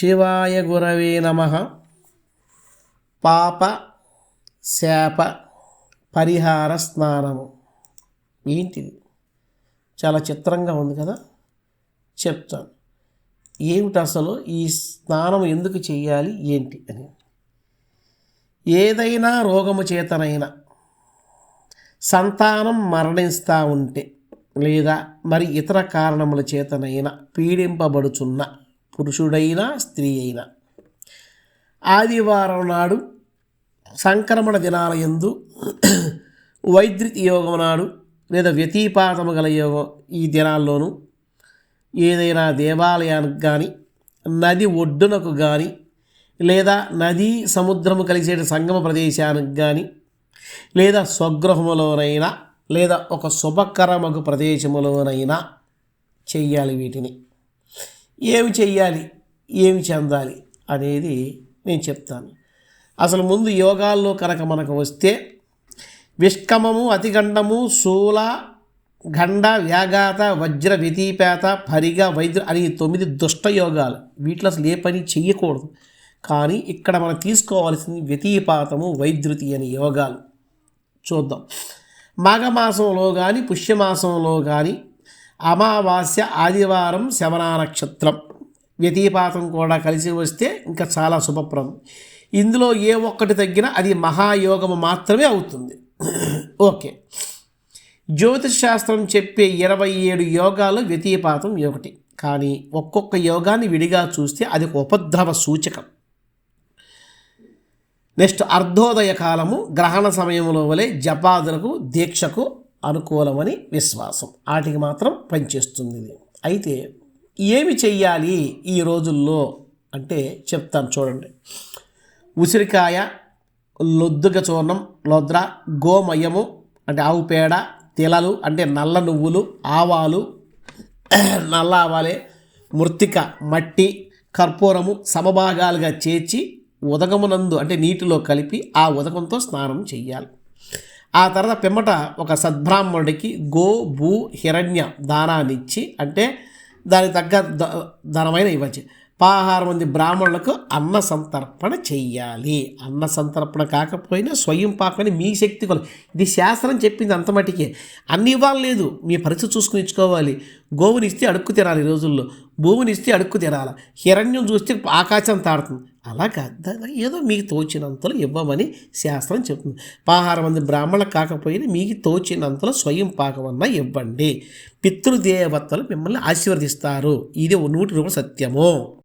శివాయ గురవే నమ. పాప శాప పరిహార స్నానము. ఏంటిది? చాలా చిత్రంగా ఉంది కదా? చెప్తాను. ఏమిటి అసలు ఈ స్నానం ఎందుకు చేయాలి? ఏంటి అని. ఏదైనా రోగము చేతనైనా సంతానం మరణిస్తూ ఉంటే లేదా మరి ఇతర కారణముల చేతనైనా పీడింపబడుచున్న పురుషుడైనా స్త్రీ అయినా ఆదివారం నాడు సంక్రమణ దినాల ఎందు వైద్యుతి యోగం నాడు లేదా వ్యతిపాతము గల యోగం ఈ దినాల్లోనూ ఏదైనా దేవాలయానికి కానీ నది ఒడ్డునకు కానీ లేదా నదీ సముద్రము కలిసే సంగమ ప్రదేశానికి కానీ లేదా స్వగృహములోనైనా లేదా ఒక శుభకరమగు ప్రదేశములోనైనా చెయ్యాలి వీటిని. ఏమి చెయ్యాలి? ఏమి చెందాలి? అనేది నేను చెప్తాను. అసలు ముందు యోగాల్లో కనుక మనకు వస్తే విష్కమము అతిగండము శూల గండ వ్యాఘాత వజ్ర వ్యతీపేత పరిగ వైద్య అని తొమ్మిది దుష్ట యోగాలు వీటిలో అసలు ఏ పని చెయ్యకూడదు. కానీ ఇక్కడ మనం తీసుకోవాల్సింది వ్యతీపాతము వైద్యుతి అనే యోగాలు. చూద్దాం. మాఘమాసంలో కానీ పుష్యమాసంలో కానీ అమావాస్య ఆదివారం శవనా నక్షత్రం. వ్యతిపాతం కూడా కలిసి వస్తే ఇంకా చాలా శుభప్రదం. ఇందులో ఏ ఒక్కటి తగ్గినా అది మహాయోగము మాత్రమే అవుతుంది. ఓకే. జ్యోతిష్ శాస్త్రం చెప్పే ఇరవై ఏడు యోగాలు వ్యతిపాతం ఒకటి. కానీ ఒక్కొక్క యోగాన్ని విడిగా చూస్తే అది ఒక ఉపద్రవ సూచకం. నెక్స్ట్ అర్ధోదయ కాలము గ్రహణ సమయంలో వలె జపాదులకు దీక్షకు అనుకూలమని విశ్వాసం. వాటికి మాత్రం పనిచేస్తుంది ఇది అయితే ఏమి చెయ్యాలి ఈ రోజుల్లో అంటే చెప్తాను చూడండి. ఉసిరికాయ లొద్దుగ చూర్ణం లొద్ర గోమయము అంటే ఆవు పేడ తిలలు అంటే నల్ల నువ్వులు ఆవాలు నల్ల ఆవాలే మృతిక మట్టి కర్పూరము సమభాగాలుగా చేర్చి ఉదకమునందు అంటే నీటిలో కలిపి ఆ ఉదకంతో స్నానం చెయ్యాలి. ఆ తర్వాత పిమ్మట ఒక సద్బ్రాహ్మణుడికి గో భూ హిరణ్య దానాన్నిచ్చి అంటే దానికి తగ్గ ద- ధనమైన ఇవ్వచ్చు. పదహారు మంది బ్రాహ్మణులకు అన్న సంతర్పణ చెయ్యాలి. అన్న సంతర్పణ కాకపోయినా స్వయం పాకని మీ శక్తి కొల ఇది శాస్త్రం చెప్పింది అంత మటుకే. అన్ని ఇవ్వాలలేదు మీ పరిస్థితి చూసుకుని ఇచ్చుకోవాలి. గోవుని ఇస్తే అడుక్కు తినాలి ఈ రోజుల్లో. భూమిని ఇస్తే అడుక్కు తినాలి హిరణ్యం చూస్తే ఆకాశం తాడుతుంది. అలా కాదు ఏదో మీకు తోచినంతలో ఇవ్వమని శాస్త్రం చెప్తుంది. పదహారు మంది బ్రాహ్మణులకు కాకపోయినా మీకు తోచినంతలో స్వయం పాకమన్నా ఇవ్వండి. పితృదేవతలు మిమ్మల్ని ఆశీర్వదిస్తారు. ఇది నూటి రూపాయల సత్యము.